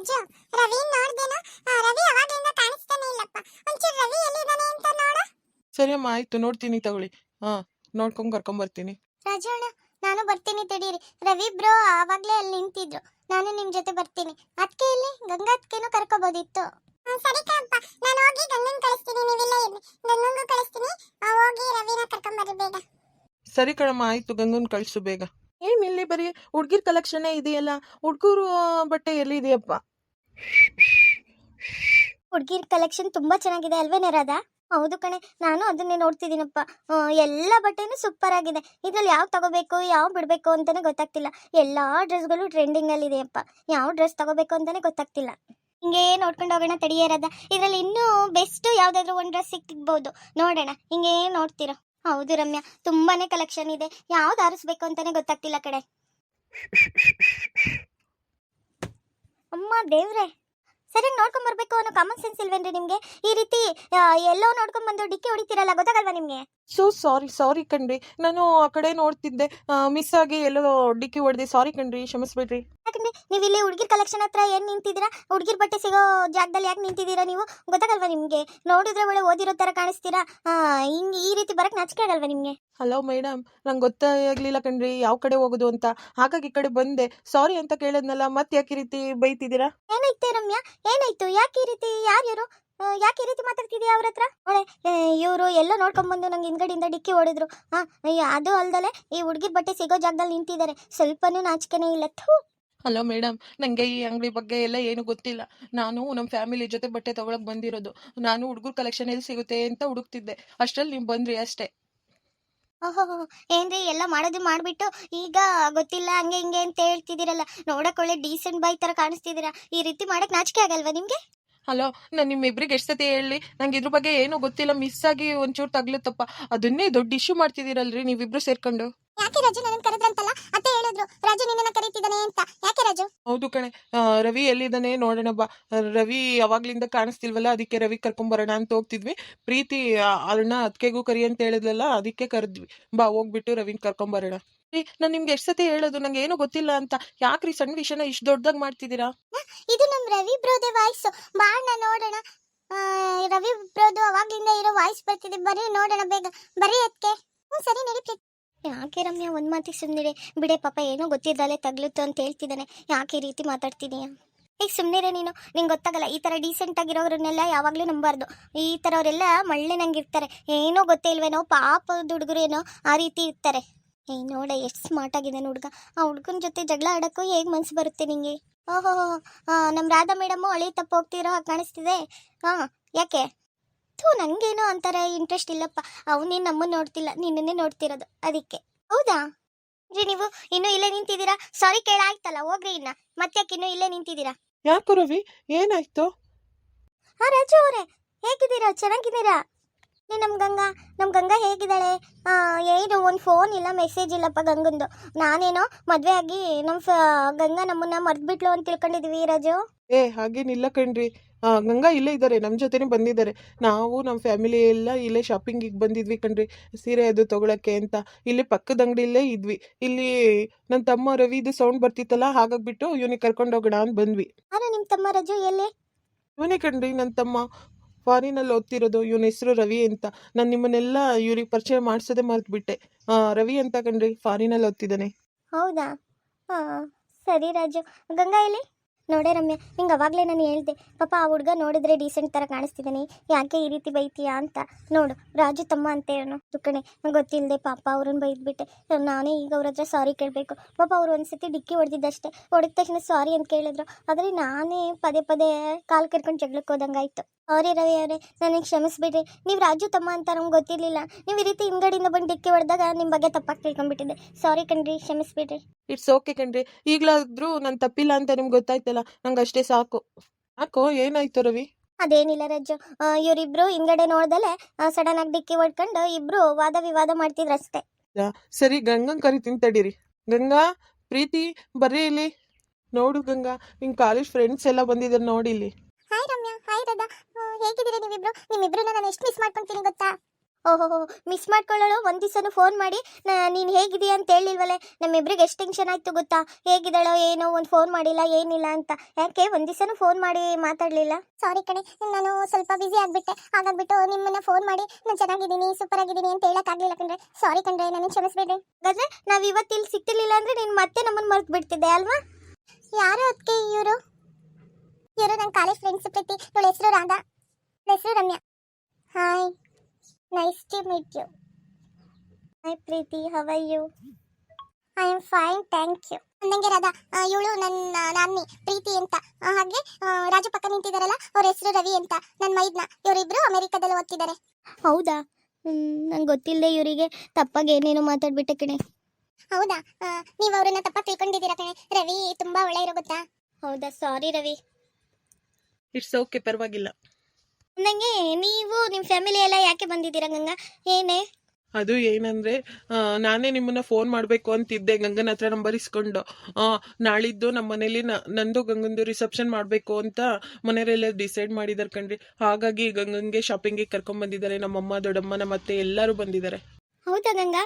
ರಾಜು ರವಿ ನೋಡ್ದೇನೋ? ರವಿ ಅವಾಗ್ಲಿಂದ ಕಾಣಿಸ್ತಾನೆ ಇಲ್ಲಪ್ಪ. ಒಂಚೂರು ರವಿ ಎಲ್ಲಿದ್ದಾನೆ ಅಂತ ನೋಡು. ಸರಿ ಅಮ್ಮ ಆಯ್ತು ನೋಡ್ತೀನಿ ತಗೊಳ್ಳಿ. ಹಾ ನೋಡ್ಕೊಂಡು ಕರ್ಕೊಂಬರ್ತೀನಿ. ರಾಜು ಅಣ್ಣ ನಾನು ಬರ್ತೀನಿ ತಡೀರಿ. ರವಿ ಬ್ರೋ ಆವಾಗ್ಲೇ ಅಲ್ಲಿ ನಿಂತಿದ್ರು. ನಾನು ನಿಮ್ ಜೊತೆ ಬರ್ತೀನಿ. ಅದಕ್ಕೆ ಇಲ್ಲಿ ಗಂಗಾ ಅದಕ್ಕೇನು ಕರ್ಕೋಬೋದಿತ್ತು. ಸರಿ ಕಣಪ್ಪ. ನಾನು ಹೋಗಿ ಗಂಗನ್ ಕಳಿಸ್ತೀನಿ ನೀವಿಲ್ಲ ಇರ್ರಿ ಗಂಗಂಗೂ ಕಳಿಸ್ತೀನಿ. ಹೋಗಿ ರವಿನ ಕರ್ಕೊಂಬರ್ರಿ ಬೇಗ. ಸರಿ ಕಣಮ್ಮ ಆಯ್ತು ಗಂಗನ್ ಕಳ್ಸು ಬೇಗ. ಏನ್ ಇಲ್ಲಿ ಬರೀ ಹುಡ್ಗಿರ್ ಕಲೆಕ್ಷನ್ ಇದೆಯಲ್ಲ? ಹುಡ್ಗರು ಬಟ್ಟೆ ಎಲ್ಲಿದೆಯಪ್ಪ? ಹುಡುಗಿರ್ ಕಲೆಕ್ಷನ್ ತುಂಬಾ ಚೆನ್ನಾಗಿದೆ ಅಲ್ವೇ ರಾಧಾ ಹೌದು ಕಣೆ, ನಾನು ಅದನ್ನೇ ನೋಡ್ತಿದ್ದೀನಪ್ಪ. ಎಲ್ಲ ಬಟ್ಟೆನೂ ಸೂಪರ್ ಆಗಿದೆ. ಇದ್ರಲ್ಲಿ ಯಾವ ತಗೋಬೇಕು, ಯಾವ ಬಿಡಬೇಕು ಅಂತಾನೆ ಗೊತ್ತಾಗ್ತಿಲ್ಲ. ಎಲ್ಲಾ ಡ್ರೆಸ್ಗಳು ಇದೆಯಪ್ಪ. ಯಾವ ಡ್ರೆಸ್ ತಗೋಬೇಕು ಅಂತಾನೆ ಗೊತ್ತಾಗ್ತಿಲ್ಲ. ಹಿಂಗೆ ನೋಡ್ಕೊಂಡು ಹೋಗೋಣ ತಡಿಯರದ ಇದ್ರಲ್ಲಿ ಇನ್ನೂ ಬೆಸ್ಟ್ ಯಾವ್ದಾದ್ರು ಒಂದು ಡ್ರೆಸ್ ಸಿಕ್ಕಬಹುದು ನೋಡೋಣ, ಹಿಂಗೆ ನೋಡ್ತೀರಾ? ಹೌದು ರಮ್ಯಾ, ತುಂಬಾನೇ ಕಲೆಕ್ಷನ್ ಇದೆ. ಯಾವ್ದು ಆರಿಸ್ಬೇಕು ಅಂತಾನೆ ಗೊತ್ತಾಗ್ತಿಲ್ಲ ಕಡೆ ಅಮ್ಮ ದೇವ್ರೆ. ಸರಿಯಾಗಿ ನೋಡ್ಕೊಂಡ್ ಬರ್ಬೇಕು ಅನ್ನೋ ಕಾಮನ್ ಸೆನ್ಸ್ ಇಲ್ವೇನ್ರಿ ನಿಮ್ಗೆ? ಈ ರೀತಿ ಎಲ್ಲೋ ನೋಡ್ಕೊಂಡ್ ಬಂದು ಡಿಕ್ಕಿ ಹೊಡಿತೀರಲ್ಲ ಗೊತ್ತಾಗಲ್ವಾ ನಿಮ್ಗೆ? ಸೊ ಸಾರಿ ಸಾರಿ ಕಣ್ರಿ. ನಾನು ಆ ಕಡೆ ನೋಡ್ತಿದ್ದೆ. ಮಿಸ್ ಆಗಿ ಎಲ್ಲೋ ಡಿಕ್ಕಿ ಹೊಡೆದೆ. ಸಾರಿ ಕಣ್ರಿ ಕ್ಷಮಿಸ್ಬಿಡ್ರಿ. ಯಾಕಂದ್ರೆ ನೀವು ಇಲ್ಲಿ ಹುಡುಗಿರ್ ಕಲೆಕ್ಷನ್ ಹತ್ರ ಏನ್ ನಿಂತಿದ್ದೀರಾ? ಹುಡುಗಿರ್ ಬಟ್ಟೆ ಸಿಗೋ ಜಾಗದಲ್ಲಿ ಯಾಕೆ ನಿಂತಿದ್ದೀರಾ ನೀವು? ಗೊತ್ತಾಗಲ್ವಾ ನಿಮ್ಗೆ? ನೋಡಿದ್ರೆ ಒಳ್ಳೆ ಓದಿರೋ ತರ ಕಾಣಿಸ್ತೀರಾ? ಹಿಂಗ್ ಈ ರೀತಿ ಬರಕ್ ನಾಚಿಕೆ ಆಗಲ್ವಾ ನಿಮ್ಗೆ? ಹಲೋ ಮೇಡಮ್ ನಂಗೆ ಗೊತ್ತಾಗ್ಲಿಲ್ಲ ಕಣ್ರಿ. ಯಾವ ಕಡೆ ಹೋಗೋದು ಅಂತ. ಹಾಗಾಗಿ ಈ ಕಡೆ ಬಂದೆ. ಸಾರಿ ಅಂತ ಕೇಳಿದ್ನಲ್ಲ. ಮತ್ತೆ ಯಾಕೆ ರೀತಿ ಬೈತಿದ್ದೀರಾ? ಏನಾಯ್ತು ರಮ್ಯಾ? ಏನಾಯ್ತು? ಯಾಕೆ ಈ ರೀತಿ? ಯಾರ್ಯಾರು ಆ, ಯಾಕೆ ಈ ರೀತಿ ಮಾತಾಡ್ತಿದ್ಯಾ ಅವ್ರ ಹತ್ರ? ಇವರು ಎಲ್ಲ ನೋಡ್ಕೊಂಡ್ಬಂದು ನಂಗೆ ಹಿಂದ್ಗಡೆಯಿಂದ ಡಿಕ್ಕಿ ಹೊಡೆದ್ರು. ಹಾ ಅದು ಅಲ್ದಲೆ ಈ ಹುಡುಗಿರ್ ಬಟ್ಟೆ ಸಿಗೋ ಜಾಗದಲ್ಲಿ ನಿಂತಿದ್ದಾರೆ. ಸ್ವಲ್ಪನೂ ನಾಚಿಕೆನೇ ಇಲ್ಲ. ಥೂ. ಹಲೋ ಮೇಡಮ್ ನನಗೆ ಈ ಅಂಗಡಿ ಬಗ್ಗೆ ಎಲ್ಲ ಏನು ಗೊತ್ತಿಲ್ಲ. ನಾನು ನಮ್ಮ ಫ್ಯಾಮಿಲಿ ಜೊತೆ ಬಟ್ಟೆ ತಗೊಳಕ್ ಬಂದಿರೋದು. ನಾನು ಹುಡುಗರು ಕಲೆಕ್ಷನ್ ಎಲ್ಲಿ ಸಿಗುತ್ತೆ ಅಂತ ಹುಡುಕ್ತಿದ್ದೆ. ಅಷ್ಟ್ರಲ್ಲಿ ನೀವು ಬಂದ್ರಿ ಅಷ್ಟೇ. ಓಹೋ ಏನ್ರಿ ಎಲ್ಲ ಮಾಡೋದು ಮಾಡ್ಬಿಟ್ಟು ಈಗ ಗೊತ್ತಿಲ್ಲ, ಹಂಗೆ ಹಿಂಗೆ ಅಂತ ಹೇಳ್ತಿದ್ದೀರಲ್ಲ. ನೋಡಕ್ ಒಳ್ಳೆ ಡೀಸೆಂಟ್ ಬಾಯ್ ತರ ಕಾಣಿಸ್ತಿದ್ದೀರಾ. ಈ ರೀತಿ ಮಾಡಕ್ ನಾಚಿಕೆ ಆಗಲ್ವಾ ನಿಮ್ಗೆ? ಹಲೋ, ನಾನು ನಿಮ್ಮಿಬ್ರಿಗೆ ಎಷ್ಟು ಸತಿ ಹೇಳಿ, ನಂಗೆ ಇದ್ರ ಬಗ್ಗೆ ಏನೂ ಗೊತ್ತಿಲ್ಲ ಮಿಸ್ ಆಗಿ ಒಂಚೂರು ತಗ್ಲತ್ತಪ್ಪ. ಅದನ್ನೇ ದೊಡ್ಡ ಇಶ್ಯೂ ಮಾಡ್ತಿದ್ದೀರಲ್ರಿ ನೀವಿಬ್ರು ಸೇರ್ಕೊಂಡು. ಯಾಕೆ ರಾಜು ನನ್ನ ಕರೆದ್ರಂತಲ್ಲ? ಅತ್ತೆ ಹೇಳಿದ್ರು ರಾಜು ನಿನ್ನ ಕರೀತಿದ್ದಾನೆ ಅಂತ. ಯಾಕೆ ರಾಜು? ಹೌದು ಕಣೆ. ಆ, ರವಿ ಎಲ್ಲಿದ್ದಾನೆ ನೋಡೋಣ ಬಾ. ರವಿ ಯಾವಾಗ್ಲಿಂದ ಕಾಣಿಸ್ತಿಲ್ವಲ್ಲ ಅದಕ್ಕೆ ರವಿ ಕರ್ಕೊಂಬರೋಣ ಅಂತ ಹೋಗ್ತಿದ್ವಿ. ಪ್ರೀತಿ ಆ, ಅದಕ್ಕೆಗೂ ಕರಿ ಅಂತ ಹೇಳಿದ್ಲಲ್ಲ ಅದಕ್ಕೆ ಕರೆದ್ವಿ. ಬಾ ಹೋಗ್ಬಿಟ್ಟು ರವಿನ ಕರ್ಕೊಂಬರೋಣ. ನಾನು ನಿಮ್ಗೆ ಎಷ್ಟು ಸತಿ ಹೇಳೋದು ನಂಗೆ ಏನು ಗೊತ್ತಿಲ್ಲ ಅಂತ. ಯಾಕ್ರಿ ಸಣ್ಣ ವಿಷಯನ ಇಷ್ಟು ದೊಡ್ಡದಾಗಿ ಮಾಡ್ತಿದ್ದೀರಾ? ಇದು ನಮ್ ರವಿ ಬ್ರೋದೆ ವಾಯ್ಸ್. ಬಾಣ ನೋಡೋಣ. ಆ, ರವಿ ಬ್ರೋದು ಅವಾಗ್ಲಿಂದ ಇರೋ ವಾಯ್ಸ್ ಬರ್ತಿದೆ. ಬರೀ ನೋಡೋಣ ಬೇಗ. ಬರೀ ಅದಕ್ಕೆ ಹ್ಞೂ ಸರಿ ನಡಿ ಪ್ರೀತಿ. ಯಾಕೆ ರಮ್ಯಾ ಒಂದ್ ಮಾತಿಗೆ ಸುಮ್ನಿರೆ? ಬಿಡೆ ಪಾಪ ಏನೋ ಗೊತ್ತಿದ್ದಾಳೆ ತಗ್ಲುತ್ತು ಅಂತ ಹೇಳ್ತಿದ್ದಾನೆ ಯಾಕೆ ಈ ರೀತಿ ಮಾತಾಡ್ತಿದೀಯ? ಈಗ ಸುಮ್ಮನಿರೆ ನೀನು. ನಿಂಗೆ ಗೊತ್ತಾಗಲ್ಲ, ಈ ಥರ ಡೀಸೆಂಟ್ ಆಗಿರೋರನ್ನೆಲ್ಲ ಯಾವಾಗಲೂ ನಂಬಾರ್ದು. ಈ ಥರವರೆಲ್ಲ ಮಳ್ಳೆ ನಂಗಿರ್ತಾರೆ ಏನೋ ಗೊತ್ತೇ ಇಲ್ವೇನೋ ಪಾಪದ ಹುಡುಗರೇನೋ ಆ ರೀತಿ ಇರ್ತಾರೆ. ಏ ನೋಡ, ಎಷ್ಟು ಸ್ಮಾರ್ಟ್ ಆಗಿದ್ದಾನೆ ಹುಡುಗ. ಆ ಹುಡುಗನ ಜೊತೆ ಜಗಳ ಆಡೋಕ್ಕೂ ಹೇಗೆ ಮನ್ಸು ಬರುತ್ತೆ ನಿಂಗೆ? ಓಹೋ ನಮ್ಮ ರಾಧಾ ಮೇಡಮ್ ಹಳೆ ತಪ್ಪು ಹೋಗ್ತಿರೋ ಹಾಗೆ ಕಾಣಿಸ್ತಿದೆ. ಹಾಂ ಯಾಕೆ? ಥೂ ನಂಗೇನೋ ಅಂತಾರ ಇಂಟ್ರೆಸ್ಟ್ ಇಲ್ಲಪ್ಪ. ಅವನೇನು ನಮ್ಮನ್ನು ನೋಡ್ತಿಲ್ಲ ನಿನ್ನನ್ನೇ ನೋಡ್ತಿರೋದು. ಅದಕ್ಕೆ. ಹೌದಾ? ರೀ ನೀವು ಇನ್ನೂ ಇಲ್ಲೇ ನಿಂತಿದ್ದೀರಾ? ಸಾರಿ ಕೇಳಾಯ್ತಲ್ಲ ಹೋಗ್ರಿ ಇನ್ನ. ಮತ್ತೆ ಯಾಕೆ ಇನ್ನೂ ಇಲ್ಲೇ ನಿಂತಿದ್ದೀರಾ? ಯಾಕೋ ರವಿ ಏನಾಯ್ತು? ಹಾ ರಾಜು ಅವರೇ ಹೇಗಿದ್ದೀರಾ? ಚೆನ್ನಾಗಿದ್ದೀರಾ? ನೀ ನಮ್ಮ ಗಂಗಾ ನಮ್ಮ ಗಂಗಾ ಹೇಗಿದ್ದಾಳೆ? ಏನು ಒಂದು ಫೋನ್ ಇಲ್ಲ ಮೆಸೇಜ್ ಇಲ್ಲಪ್ಪ ಗಂಗಂದು. ನಾನೇನೋ ಮದುವೆ ಆಗಿ ನಮ್ಮ ಗಂಗಾ ನಮ್ಮನ್ನ ಮರ್ತ್ಬಿಟ್ಲು ಅಂತ ತಿಳ್ಕೊಂಡಿದ್ವಿ ರಾಜು. ಏ ಹಾಗೇನಿಲ್ಲ ಕಣ್ರಿ. ಗಂಗಾ ಇಲ್ಲೇ ಇದ್ದಾರೆ ನಮ್ಮ ಜೊತೆನೆ ಬಂದಿದ್ದಾರೆ. ನಾವು ನಮ್ಮ ಫ್ಯಾಮಿಲಿ ಎಲ್ಲ ಇಲ್ಲೇ ಶಾಪಿಂಗಿಗೆ ಬಂದಿದ್ವಿ ಕಣ್ರಿ. ಸೀರೆ ಅದು ತಗೊಳಕ್ಕೆ ಅಂತ. ಇಲ್ಲಿ ಪಕ್ಕದ ಅಂಗಡಿಯಲ್ಲೇ ಇದ್ವಿ. ಇಲ್ಲಿ ನನ್ನ ತಮ್ಮ ರವಿದು ಸೌಂಡ್ ಬರ್ತಿತ್ತಲ್ಲ ಹಾಗಾಗ್ಬಿಟ್ಟು ಇವನಿಗೆ ಕರ್ಕೊಂಡು ಹೋಗೋಣ ಅಂತ ಬಂದ್ವಿ. ನಿಮ್ಮ ತಮ್ಮ ರಜು ಎಲ್ಲೇ? ಇವನೇ ಕಣ್ರಿ ನನ್ನ ತಮ್ಮ. ಫಾರಿನಲ್ಲಿ ಓದ್ತಿರೋದು ಇವನ ಹೆಸರು ರವಿ ಅಂತ. ನಾನು ನಿಮ್ಮನ್ನೆಲ್ಲ ಇವ್ರಿಗೆ ಪರಿಚಯ ಮಾಡಿಸೋದೇ ಮರೆತುಬಿಟ್ಟೆ. ಆ, ರವಿ ಅಂತ ಕಣ್ರಿ ಫಾರಿನಲ್ಲಿ ಓದ್ತಿದ್ದಾನೆ. ಹೌದಾ? ಸರಿ ರಾಜು. ಗಂಗಾ ಎಲ್ಲಿ? ನೋಡೇ ರಮ್ಯ, ನಿಂಗೆ ಅವಾಗಲೇ ನಾನು ಹೇಳ್ದೆ, ಪಾಪ ಆ ಹುಡುಗ ನೋಡಿದ್ರೆ ಡೀಸೆಂಟ್ ಥರ ಕಾಣಿಸ್ತಿದ್ದಾನೆ, ಯಾಕೆ ಈ ರೀತಿ ಬೈತೀಯಾ ಅಂತ. ನೋಡು, ರಾಜು ತಮ್ಮ ಅಂತ ಏನು ಕಣೆ ನಂಗೆ ಗೊತ್ತಿಲ್ಲದೆ ಪಾಪ ಅವ್ರನ್ನ ಬೈದ್ಬಿಟ್ಟೆ. ನಾನೇ ಈಗ ಅವ್ರ ಹತ್ರ ಸಾರಿ ಕೇಳಬೇಕು. ಪಾಪ ಅವ್ರು ಒಂದ್ಸತಿ ಡಿಕ್ಕಿ ಹೊಡೆದಿದ್ದಷ್ಟೇ. ಹೊಡೆದ ತಕ್ಷಣ ಸಾರಿ ಅಂತ ಕೇಳಿದ್ರು. ಆದರೆ ನಾನೇ ಪದೇ ಪದೇ ಕಾಲು ಕರ್ಕೊಂಡು ಜಗಳಕ್ಕೆ ಹೋದಂಗಾಯ್ತು. ಅವರೇ ರವಿ ಅವರೇ ನನಗೆ ಕ್ಷಮಿಸ್ಬಿಡ್ರಿ. ನೀವು ರಾಜು ತಮ್ಮ ಅಂತ ನಮ್ಗೆ ಗೊತ್ತಿರಲಿಲ್ಲ. ನೀವು ಈ ರೀತಿ ಹಿಂಗಡಿಯಿಂದ ಬಂದು ಡಿಕ್ಕಿ ಹೊಡೆದಾಗ ನಿಮ್ಮ ಬಗ್ಗೆ ತಪ್ಪಾಗಿ ತಿಳ್ಕೊಂಡ್ಬಿಟ್ಟಿದ್ದೆ. ಸಾರಿ ಕಣ್ರಿ, ಕ್ಷಮಿಸ್ಬಿಡ್ರಿ. ಇಟ್ಸ್ ಓಕೆ ಕಣ್ರಿ. ಈಗಲಾದ್ರೂ ನಾನು ತಪ್ಪಿಲ್ಲ ಅಂತ ನಿಮ್ಗೆ ಗೊತ್ತಾಯ್ತಲ್ಲ? ನಂಗೆ ಅಷ್ಟೇ ಸಾಕು. ಯಾಕೋ ಏನಾಯ್ತು ರವಿ? ಅದೇನಿಲ್ಲ ರಜ್ಜು. ಇವರಿಬ್ರು ಹಿಂಗಡೆ ನೋಡ್ದಲೆ ಸಡನ್ ಆಗಿ ಡಿಕ್ಕಿ ಹೊಡ್ಕೊಂಡು ಇಬ್ರು ವಾದ ವಿವಾದ ಮಾಡ್ತಿದ್ರು ಅಷ್ಟೇ ಸರಿ ಗಂಗನ್ ಕರಿತೀನಿ ತಡೀರಿ. ಗಂಗಾ ಪ್ರೀತಿ ಬರ್ರಿ ಇಲ್ಲಿ. ನೋಡು ಗಂಗಾ ನಿನ್ ಕಾಲೇಜ್ ಫ್ರೆಂಡ್ಸ್ ಎಲ್ಲ ಬಂದಿದ್ದಾರೆ ನೋಡಿ ಇಲ್ಲಿ. ಹಾಯ್ ರಮ್ಯಾ ಹಾಯ್ ರದಾ ಹೇಗಿದ್ದೀರಾ ನೀವಿಬ್ರು? ನಿಮ್ಮಿಬ್ರನ್ನ ನಾನು ಎಷ್ಟು ಮಿಸ್ ಮಾಡ್ಕೊಂತೀನಿ ಗೊತ್ತಾ? ಓಹೋ ಮಿಸ್ ಮಾಡ್ಕೊಳ್ಳೋಳು? ಒಂದು ದಿವಸನೂ ಫೋನ್ ಮಾಡಿ ನೀನು ಹೇಗಿದೀಯ ಅಂತ ಹೇಳಿಲ್ವಲ್ಲೇ? ನಮ್ಮಿಬ್ರಿಗೆ ಎಷ್ಟು ಟೆನ್ಷನ್ ಆಯ್ತು ಗೊತ್ತಾ? ಹೇಗಿದ್ದಾಳೋ ಏನೋ ಒಂದು ಫೋನ್ ಮಾಡಿಲ್ಲ ಏನಿಲ್ಲ ಅಂತ. ಯಾಕೆ? ಒಂದು ದಿವಸನೂ ಫೋನ್ ಮಾಡಿ ಮಾತಾಡಲಿಲ್ಲ? ಸಾರಿ ಕಣೆ ನಾನು ಸ್ವಲ್ಪ ಬ್ಯುಸಿ ಆಗಿಬಿಟ್ಟೆ. ಹಾಗಾಗ್ಬಿಟ್ಟು ನಿಮ್ಮನ್ನ ಫೋನ್ ಮಾಡಿ ನಾನು ಚೆನ್ನಾಗಿದ್ದೀನಿ ಸೂಪರ್ ಆಗಿದ್ದೀನಿ ಅಂತ ಹೇಳೋಕ್ಕಾಗಲಿಲ್ಲ ಕಣ್ರೆ. ಸಾರಿ ಕಣ್ರೆ ನಾನು ಕ್ಷಮಿಸ್ಬೇಡ್ರಿ. ಹಾಗಾದ್ರೆ ನಾವು ಇವತ್ತು ಇಲ್ಲಿ ಸಿಕ್ತಿರ್ಲಿಲ್ಲ ಅಂದ್ರೆ ನೀನು ಮತ್ತೆ ನಮ್ಮನ್ನು ಮರ್ತು ಬಿಡ್ತಿದ್ದೆ ಅಲ್ವಾ? ಯಾರು ಅದಕ್ಕೆ ಇವರು? ಇವರು ನನ್ನ ಕಾಲೇಜ್ ಫ್ರೆಂಡ್ಸ್ ಪ್ರೀತಿ. ಇವಳ ಹೆಸರು ರಾಧಾ. ಹೆಸರು Ramya. Hi nice to meet you hi Preethi how are you I am fine thank you ನನಗೆ ರಾಧಾ ಇವಳು ನನ್ನ ನಾನಿ ಪ್ರೀತಿ ಅಂತ. ಹಾಗೆ ರಾಜು ಪಕ್ಕ ನಿಂತಿದ್ದಾರಲ್ಲ ಅವ್ರ ಹೆಸರು ರವಿ ಅಂತ. ನನ್ನ ಮೈದ್ನ ಇವರಿಬ್ರು ಅಮೆರಿಕದಲ್ಲಿ ಓದ್ತಿದ್ದಾರೆ. ಹೌದಾ? ನಂಗೆ ಗೊತ್ತಿಲ್ಲದೆ ಇವರಿಗೆ ತಪ್ಪಾಗಿ ಏನೇನೋ ಮಾತಾಡ್ಬಿಟ್ಟೆ ಕಣೆ. ಹೌದಾ? ನೀವು ಅವರನ್ನ ತಪ್ಪ ತಿಳ್ಕೊಂಡಿದ್ದೀರಾ ಕಣೆ? ರವಿ ತುಂಬಾ ಒಳ್ಳೆ ಇರೋ ಗೊತ್ತಾ? ಹೌದಾ? ಸಾರಿ ರವಿ. ಇಟ್ಸ್ ಓಕೆ ಪರವಾಗಿಲ್ಲ. ನಂಗೆ ನೀವು ನಿಮ್ಮ ಫ್ಯಾಮಿಲಿ ಎಲ್ಲ ಯಾಕೆ ಬಂದಿದ್ದೀರಾ ಗಂಗಾ? ಏನೇ? ಅದು ಏನಂದ್ರೆ ನಾನೇ ನಿಮ್ಮನ್ನ ಫೋನ್ ಮಾಡಬೇಕು ಅಂತಿದ್ದೆ ಗಂಗನ ಹತ್ರ ನಂಬರ್ ಇಸ್ಕೊಂಡು ನಾಳಿದ್ದು ನಮ್ಮ ಮನೇಲಿ ನಂದು ಗಂಗಂದು ರಿಸೆಪ್ಷನ್ ಮಾಡಬೇಕು ಅಂತ ಮನೆಯವರೆಲ್ಲ ಡಿಸೈಡ್ ಮಾಡಿದಾರೆ ಕಣ್ರಿ. ಹಾಗಾಗಿ ಗಂಗಂಗೆ ಶಾಪಿಂಗಿಗೆ ಕರ್ಕೊಂಡ್ ಬಂದಿದ್ದಾರೆ ನಮ್ಮಮ್ಮ ದೊಡ್ಡಮ್ಮ ನಮ್ಮ ಅತ್ತೆ ಎಲ್ಲರೂ ಬಂದಿದ್ದಾರೆ. ಹೌದಾ ಗಂಗಾ?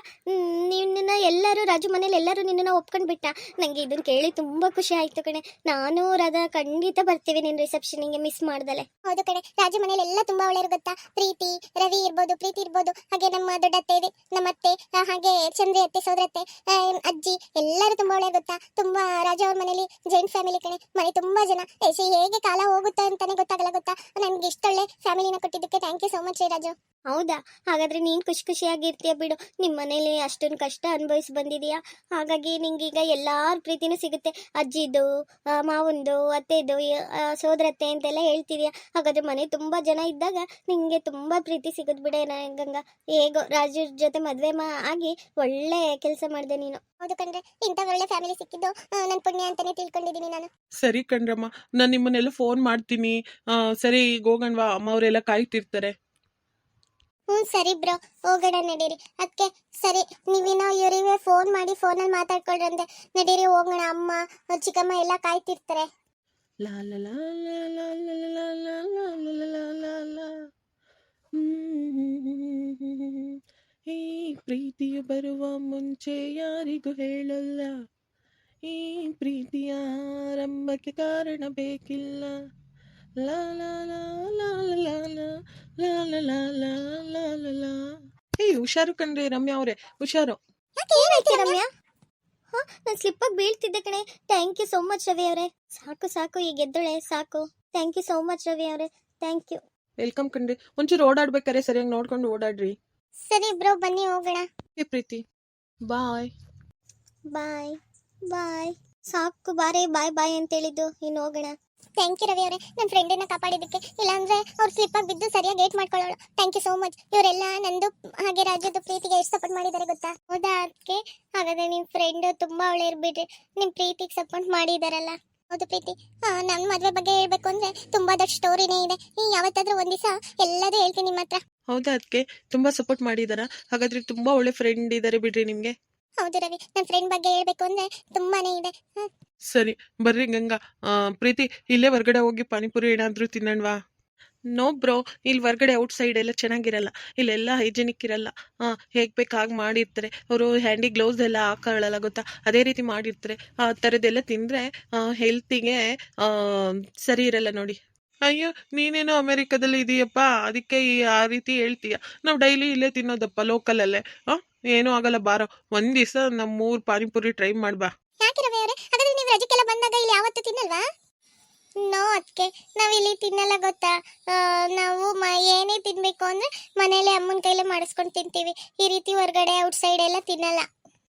ಎಲ್ಲರೂ ರಾಜು ಮನೇಲಿ ಎಲ್ಲರೂ ನಿನ್ನನ್ನು ಒಪ್ಕೊಂಡು ಬಿಟ್ಟ? ನನಗೆ ಇದನ್ನ ಕೇಳಿ ತುಂಬ ಖುಷಿ ಆಯ್ತು ಕಣೆ. ನಾನು ರಾಧಾ ಖಂಡಿತ ಬರ್ತೀವಿ ನಿನ್ನ ರಿಸೆಪ್ಷನಿಗೆ ಮಿಸ್ ಮಾಡ್ದಲೆ. ಹೌದು ಕಣೆ. ರಾಜು ಮನೇಲಿ ಎಲ್ಲ ತುಂಬಾ ಒಳ್ಳೆಯರು ಗೊತ್ತಾ? ಪ್ರೀತಿ ರವಿ ಇರ್ಬೋದು ಪ್ರೀತಿ ಇರ್ಬೋದು. ಹಾಗೆ ನಮ್ಮ ದೊಡ್ಡ ಅತ್ತೆ ಇದೆ, ನಮ್ಮ ಅತ್ತೆ ಹಾಗೆ ಚಂದ್ರಿ ಅತ್ತೆ ಸೋದರತ್ತೆ ಅಜ್ಜಿ ಎಲ್ಲರೂ ತುಂಬಾ ಒಳ್ಳೆಯರು ಗೊತ್ತಾ? ತುಂಬಾ ರಾಜು ಅವ್ರ ಮನೇಲಿ ಜಾಯಿಂಟ್ ಫ್ಯಾಮಿಲಿ ಕಣೆ. ಮನೆ ತುಂಬಾ ಜನ. ಏ, ಹೇಗೆ ಕಾಲ ಹೋಗುತ್ತೆ ಅಂತಾನೆ ಗೊತ್ತಾಗಲ್ಲ ಗೊತ್ತಾ? ನನಗೆ ಇಷ್ಟೊಳ್ಳೆ ಫ್ಯಾಮಿಲಿನ ಕೊಟ್ಟಿದ್ದಕ್ಕೆ thank you so much Raju. ಹೌದಾ? ಹಾಗಾದ್ರೆ ನೀನು ಖುಷಿ ಖುಷಿಯಾಗಿರ್ತೀಯ ಬಿಡು. ನಿಮ್ಮ ಮನೇಲಿ ಅಷ್ಟೊಂದು ಕಷ್ಟ ಅನುಭವಿಸಿ ಬಂದಿದೀಯಾ? ಹಾಗಾಗಿ ನಿಂಗೀಗ ಎಲ್ಲಾರ ಪ್ರೀತಿನೂ ಸಿಗುತ್ತೆ. ಅಜ್ಜಿದು ಆ, ಮಾವಂದು ಅತ್ತೆದು ಸೋದರತ್ತೆ ಅಂತೆಲ್ಲ ಹೇಳ್ತಿದೀಯ? ಹಾಗಾದ್ರೆ ಮನೆ ತುಂಬಾ ಜನ ಇದ್ದಾಗ ನಿಂಗೆ ತುಂಬಾ ಪ್ರೀತಿ ಸಿಗುತ್ತೆ ಬಿಡ ಗಂಗಾ. ಹೇಗೋ ರಾಜು ಜೊತೆ ಮದ್ವೆ ಮಾ ಆಗಿ ಒಳ್ಳೆ ಕೆಲಸ ಮಾಡಿದೆ ನೀನು. ಹೌದು ಕಂಡ್ರೆ ಇಂಥ ಒಳ್ಳೆ ಫ್ಯಾಮಿಲಿ ಸಿಕ್ಕಿದ್ದು ನನ್ನ ಪುಣ್ಯ ಅಂತಾನೆ ತಿಳ್ಕೊಂಡಿದ್ದೀನಿ ನಾನು. ಸರಿ ಕಣ್ರಮ್ಮ ನಾನು ನಿಮ್ಮನ್ನೆಲ್ಲ ಫೋನ್ ಮಾಡ್ತೀನಿ. ಸರಿ ಈಗ ಹೋಗಣ್ವಾ ಅಮ್ಮ ಅವರೆಲ್ಲ ಕಾಯ್ತಿರ್ತಾರೆ. ಹ್ಞೂ ಸರಿ ಬ್ರೋ ಹೋಗೋಣ ನಡೀರಿ ಅದಕ್ಕೆ ಸರಿ ನೀವೇನೋ ಇವರಿಗೆ ಫೋನ್ ಮಾಡಿ ಫೋನಲ್ಲಿ ಮಾತಾಡ್ಕೊಳ್ರಂತೆ ನಡೀರಿ ಹೋಗೋಣ ಅಮ್ಮ ಚಿಕ್ಕಮ್ಮ ಎಲ್ಲ ಕಾಯ್ತಿರ್ತಾರೆ ಲಾ ಲಾ ಲಾ ಲಾ ಲಾ ಲಾ ಲಾ ಲಾ ಲಾ. ಈ ಪ್ರೀತಿಯು ಬರುವ ಮುಂಚೆ ಯಾರಿಗೂ ಹೇಳಲ್ಲ ಈ ಪ್ರೀತಿಯ ಆರಂಭಕ್ಕೆ ಕಾರಣ ಬೇಕಿಲ್ಲ ಲಾ ಲಾ ಲಾ ಲಾ ಲಾ ಲಾ ಲಾ ಲಾ ಲಾ ಲಾ ಲಾ ಲಾ ಲಾ. ಏಯ್ ಹುಷಾರು ಕಣ್ರಿ ರಮ್ಯಾ ಅವ್ರೆ. ಹುಷಾರು. ಯಾಕೆ ಏನಾಯ್ತು ರಮ್ಯಾ? ಹಾ ನಾನು ಸ್ಲಿಪ್ಪಾಗಿ ಬೀಳ್ತಿದ್ದೆ ಕಣೆ. Thank you so much Ravi ಅವರೇ. ಸಾಕು ಸಾಕು ಈಗ ಎದ್ದಳೆ ಸಾಕು. Thank you so much Ravi ಅವರೇ. ಥ್ಯಾಂಕ್ ಯು ವೆಲ್ಕಮ್ ಕಣ್ರಿ. ಒಂಚೂರು ಓಡಾಡ್ಬೇಕಾರೆ ಸರಿಯಾಗಿ ನೋಡ್ಕೊಂಡು ಓಡಾಡ್ರಿ. ಸರಿ ಬ್ರೋ ಬನ್ನಿ ಹೋಗೋಣ. ಏ ಪ್ರೀತಿ. ಬಾಯ್ ಬಾಯ್ ಬಾಯ್ ಸಾಕು ಬಾರೇ ಬಾಯ್ ಬಾಯ್ ಅಂತ ಹೇಳಿದ್ದು ಇನ್ನು ಹೋಗೋಣ. ಥ್ಯಾಂಕ್ ಯು ರವಿ ಅವರೇ. ನನ್ನ ಫ್ರೆಂಡನ್ನ ಕಾಪಾಡಿದ್ದಕ್ಕೆ. ಇಲ್ಲಾಂದ್ರೆ ಅವ್ರು ಸ್ಲಿಪ್ಪಾಗಿ ಬಿದ್ದು ಸರಿಯಾಗಿ ಗೇಟ್ ಮಾಡ್ಕೊಳ್ಳೋಳು. ಥ್ಯಾಂಕ್ ಯು ಸೋ ಮಚ್ ಇವರೆಲ್ಲ ನಂದು ಹಾಗೆ ರಾಜ್ಯದ ಪ್ರೀತಿಗೆ ಎಷ್ಟು ಸಪೋರ್ಟ್ ಮಾಡಿದ್ದಾರೆ ಗೊತ್ತಾ? ಹೌದಾ ಅದಕ್ಕೆ ಹಾಗಾದ್ರೆ ನಿಮ್ಮ ಫ್ರೆಂಡ್ ತುಂಬಾ ಒಳ್ಳೆ ಇರ್ಬಿಡ್ರಿ ನಿಮ್ಮ ಪ್ರೀತಿಗೆ ಸಪೋರ್ಟ್ ಮಾಡಿದಾರಲ್ಲ. ಹೌದು ಪ್ರೀತಿ. ನನ್ನ ಮದುವೆ ಬಗ್ಗೆ ಹೇಳ್ಬೇಕು ಅಂದ್ರೆ ತುಂಬಾ ದೊಡ್ಡ ಸ್ಟೋರಿನೇ ಇದೆ. ಈ ಯಾವತ್ತಾದ್ರೂ ಒಂದ್ ದಿವಸ ಎಲ್ಲದೂ ಹೇಳ್ತೀನಿ ನಿಮ್ಮ ಹತ್ರ. ಹೌದಾ ಅದಕ್ಕೆ ತುಂಬಾ ಸಪೋರ್ಟ್ ಮಾಡಿದಾರ? ಹಾಗಾದ್ರೆ ತುಂಬಾ ಒಳ್ಳೆ ಫ್ರೆಂಡ್ ಇದ್ದಾರೆ ಬಿಡ್ರಿ ನಿಮ್ಗೆ. ಹೌದು ರವಿ ನನ್ನ ಫ್ರೆಂಡ್ ಬಗ್ಗೆ ಹೇಳ್ಬೇಕು ಅಂದ್ರೆ ತುಂಬಾನೇ ಇದೆ. ಸರಿ, ಬರ್ರಿ ಗಂಗಾ. ಪ್ರೀತಿ, ಇಲ್ಲೇ ಹೊರ್ಗಡೆ ಹೋಗಿ ಪಾನಿಪುರಿ ಏನಾದ್ರೂ ತಿನ್ನಣ್ವಾ? ನೋ ಬ್ರೋ ಇಲ್ಲಿ ಹೊರ್ಗಡೆ ಔಟ್ ಸೈಡ್ ಎಲ್ಲ ಚೆನ್ನಾಗಿರಲ್ಲ. ಇಲ್ಲೆಲ್ಲ ಹೈಜೆನಿಕ್ ಇರಲ್ಲ. ಹೇಗ್ ಬೇಕು ಹಾಗೆ ಮಾಡಿರ್ತಾರೆ. ಅವರು ಹ್ಯಾಂಡಿ ಗ್ಲೌಸ್ ಎಲ್ಲ ಹಾಕೊಳ್ಳಲ್ಲ, ಗೊತ್ತಾ? ಅದೇ ರೀತಿ ಮಾಡಿರ್ತಾರೆ. ಆ ಥರದ್ದೆಲ್ಲ ತಿಂದರೆ ಹೆಲ್ತಿಗೆ ಸರಿ ಇರಲ್ಲ ನೋಡಿ. ಅಯ್ಯೋ, ನೀನೇನೋ ಅಮೆರಿಕದಲ್ಲಿ ಇದೀಯಪ್ಪ. ಅದಕ್ಕೆ ಆ ರೀತಿ ಹೇಳ್ತೀಯ. ನಾವು ಡೈಲಿ ಇಲ್ಲೇ ತಿನ್ನೋದಪ್ಪ ಲೋಕಲಲ್ಲೇ ಆ? ಏನೂ ಆಗಲ್ಲ ಬಾರೋ. ಒಂದ್ ದಿವಸ ನಮ್ಮೂರ್ ಪಾನಿಪುರಿ ಟ್ರೈ ಮಾಡ್ಬಾ ಯಾಕೆ ರವಿ ಅವರೇ? ಹಾಗಾದ್ರೆ ನೀವು ರಜಕ್ಕೆಲ್ಲ ಬಂದಾಗ ಇಲ್ಲಿ ಯಾವತ್ತೂ ತಿನ್ನಲ್ವಾ? ನೋ ಅದಕ್ಕೆ ನಾವು ಇಲ್ಲಿ ತಿನ್ನಲ್ಲ ಗೊತ್ತಾ? ನಾವು ಮ, ಏನೇ ತಿನ್ಬೇಕು ಅಂದ್ರೆ ಮನೇಲಿ ಅಮ್ಮನ ಕೈಲೇ ಮಾಡಿಸ್ಕೊಂಡು ತಿಂತೀವಿ. ಈ ರೀತಿ ಹೊರಗಡೆ, ಔಟ್ ಸೈಡ್ ಎಲ್ಲ ತಿನ್ನಲ್ಲ.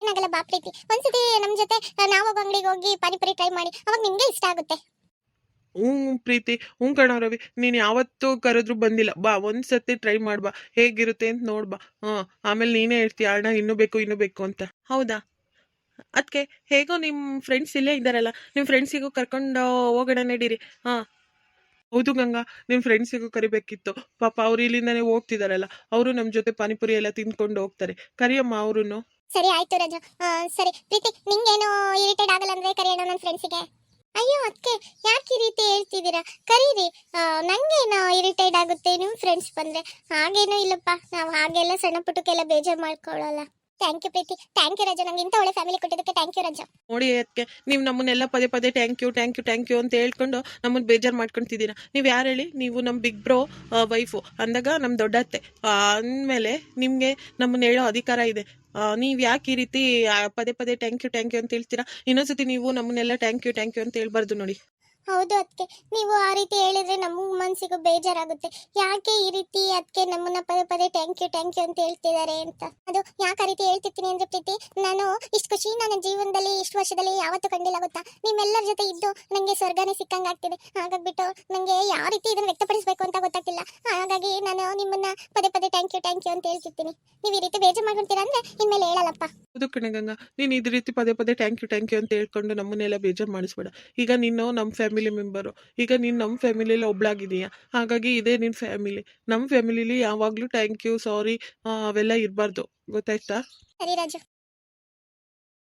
ಏನಾಗಲ್ಲ ಬಾ ಪ್ರೀತಿ. ಒಂದ್ಸತಿ ನಮ್ಮ ಜೊತೆ, ನಾವು ಅಂಗಡಿಗೆ ಹೋಗಿ ಪಾನಿಪುರಿ ಟ್ರೈ ಮಾಡಿ. ಅವಾಗ ನಿಮ್ಗೆ ಇಷ್ಟ ಆಗುತ್ತೆ. ಹ್ಞೂ ಪ್ರೀತಿ, ಹ್ಞೂ ಕಣ ರವಿ, ನೀನು ಯಾವತ್ತೂ ಕರೆದ್ರೂ ಬಂದಿಲ್ಲ. ಬಾ ಒಂದ್ಸತಿ ಟ್ರೈ ಮಾಡ್ಬಾ ಹೇಗಿರುತ್ತೆ ಅಂತ ನೋಡ್ಬಾ ಹಾಂ ಆಮೇಲೆ ನೀನೇ ಹೇಳ್ತೀಯ ಅಣ್ಣ ಇನ್ನೂ ಬೇಕು ಇನ್ನೂ ಬೇಕು ಅಂತ. ಹೌದಾ? ಅದಕ್ಕೆ ಹೇಗೋ ನಿಮ್ಮ ಫ್ರೆಂಡ್ಸ್ ಇಲ್ಲೇ ಇದ್ದಾರಲ್ಲ ನಿಮ್ಮ ಫ್ರೆಂಡ್ಸಿಗೂ ಕರ್ಕೊಂಡು ಹೋಗೋಣ ನಡೀರಿ ಹಾಂ. ಹೌದು ಗಂಗಾ ನಿಮ್ಮ ಫ್ರೆಂಡ್ಸಿಗೂ ಕರಿಬೇಕಿತ್ತು. ಪಾಪ ಅವ್ರು ಇಲ್ಲಿಂದನೇ ಹೋಗ್ತಿದಾರಲ್ಲ, ಅವರು ನಮ್ಮ ಜೊತೆ ಪಾನಿಪುರಿ ಎಲ್ಲ ತಿಂದ್ಕೊಂಡು ಹೋಗ್ತಾರೆ. ಕರಿಯಮ್ಮ ಅವ್ರೂ ಸರಿ, ಆಯ್ತು ರಜು. ಸರಿ. ಪ್ರೀತಿ, ನಿಂಗೇನು ಇರಿಟೇಟ್ ಆಗಲ್ಲ ಅಂದ್ರೆ ಕರೆಯೋಣ ನನ್ನ ಫ್ರೆಂಡ್ಸಿಗೆ ಅಯ್ಯೋ ಅದಕ್ಕೆ ಯಾಕೆ ಈ ರೀತಿ ಹೇಳ್ತಿದ್ದೀರಾ? ಕರೀರಿ. ನನಗೇನೋ ನಂಗೇನು ಇರಿಟೇಟ್ ಆಗುತ್ತೆ ನಿಮ್ಮ ಫ್ರೆಂಡ್ಸ್ ಬಂದರೆ. ಹಾಗೇನೂ ಇಲ್ಲಪ್ಪ, ನಾವು ಹಾಗೆಲ್ಲ ಸಣ್ಣ ಪುಟ್ಟಕ್ಕೆಲ್ಲ ಬೇಜಾರು ಮಾಡ್ಕೊಳ್ಳಲ್ಲ. Thank you Preethi thank you ರಜಾ ನಂಗೆ ಇಂಥ ಒಳ್ಳೆ ಫ್ಯಾಮಿಲಿ ಕೊಟ್ಟಿದ್ದಕ್ಕೆ ಥ್ಯಾಂಕ್ ಯು ರಜಾ ನೋಡಿ ಅದಕ್ಕೆ ನೀವು ನಮ್ಮನ್ನೆಲ್ಲ ಪದೇ ಪದೇ thank you thank you thank you ಅಂತ ಹೇಳ್ಕೊಂಡು ನಮ್ಮನ್ನು ಬೇಜಾರು ಮಾಡ್ಕೊಂತಿದ್ದೀರಾ? ನೀವು ಯಾರು ಹೇಳಿ? ನೀವು ನಮ್ಮ ಬಿಗ್ ಬ್ರೋ ವೈಫು ಅಂದಾಗ ನಮ್ಮ ದೊಡ್ಡತ್ತೆ ಆ, ಅಂದಮೇಲೆ ನಿಮಗೆ ನಮ್ಮನ್ನ ಹೇಳೋ ಅಧಿಕಾರ ಇದೆ. ನೀವು ಯಾಕೆ ಈ ರೀತಿ ಪದೇ ಪದೇ ಥ್ಯಾಂಕ್ ಯು ಥ್ಯಾಂಕ್ ಯು ಅಂತ ಹೇಳ್ತೀರಾ? ಇನ್ನೊಂದ್ಸತಿ ನೀವು ನಮ್ಮನ್ನೆಲ್ಲ ಥ್ಯಾಂಕ್ ಯು ಥ್ಯಾಂಕ್ ಯು ಅಂತ ಹೇಳ್ಬಾರ್ದು ನೋಡಿ. ಹೌದು ಅದಕ್ಕೆ ನೀವು ಆ ರೀತಿ ಹೇಳಿದ್ರೆ ನಮ್ಮ ಮನಸ್ಸಿಗೂ ಬೇಜಾರಾಗುತ್ತೆ. ಯಾಕೆ ಈ ರೀತಿ ಅದಕ್ಕೆ ನಮ್ಮನ್ನ ಪದೇ ಪದೇ ಥ್ಯಾಂಕ್ ಯು ಥ್ಯಾಂಕ್ ಯು ಅಂತ ಹೇಳ್ತಿದ್ದಾರೆ ಅಂತ? ಅದು ಯಾಕೆ ಆ ರೀತಿ ಹೇಳ್ತಿರ್ತೀನಿ ಅಂದ್ರೆ ಪ್ರೀತಿ, ನಾನು ಇಷ್ಟು ಖುಷಿ ನನ್ನ ಜೀವನದಲ್ಲಿ, ಇಷ್ಟು ವರ್ಷದಲ್ಲಿ ಯಾವತ್ತೂ ಕಂಡಿಲ್ಲ ಗೊತ್ತಾ? ನಿಮ್ಮೆಲ್ಲರ ಜೊತೆ ಇದ್ದು ನನಗೆ ಸ್ವರ್ಗನೇ ಸಿಕ್ಕಂಗೆ ಆಗ್ತಿದೆ. ಹಾಗಾಗ್ಬಿಟ್ಟು ನನಗೆ ಯಾವ ರೀತಿ ಇದನ್ನು ವ್ಯಕ್ತಪಡಿಸಬೇಕು ಅಂತ ಗೊತ್ತಾಗ್ತಿಲ್ಲ. ಹಾಗಾಗಿ ನಾನು ನಿಮ್ಮನ್ನ ಪದೇ ಪದೇ ಥ್ಯಾಂಕ್ ಯು ಥ್ಯಾಂಕ್ ಯು ಅಂತ ಹೇಳ್ತಿರ್ತೀನಿ. ನೀವು ಈ ರೀತಿ ಬೇಜಾರು ಮಾಡ್ಕೊಂತೀರಾ ಅಂದ್ರೆ ಇನ್ಮೇಲೆ ಹೇಳಲ್ಲಪ್ಪ. ಹೌದು ಕಣಗಂಗ ನೀನು ಇದೇ ರೀತಿ ಪದೇ ಪದೇ ಥ್ಯಾಂಕ್ ಯು ಥ್ಯಾಂಕ್ ಯು ಅಂತ ಹೇಳ್ಕೊಂಡು ನಮ್ಮನ್ನೆಲ್ಲ ಬೇಜಾರು ಮಾಡಿಸ್ಬೇಡ. ಈಗ ನೀನು ನಮ್ಮ ಫ್ಯಾಮಿಲಿ ಮೆಂಬರು ಈಗ ನೀನು ನಮ್ಮ ಫ್ಯಾಮಿಲಿಯಲ್ಲಿ ಒಬ್ಳಾಗಿದೀಯಾ. ಹಾಗಾಗಿ ಇದೇ ನಿನ್ನ ಫ್ಯಾಮಿಲಿ ನಮ್ಮ ಫ್ಯಾಮಿಲಿಲಿ ಯಾವಾಗಲೂ ಥ್ಯಾಂಕ್ ಯು ಸಾರಿ ಅವೆಲ್ಲ ಇರಬಾರ್ದು. ಗೊತ್ತಾಯ್ತಾ?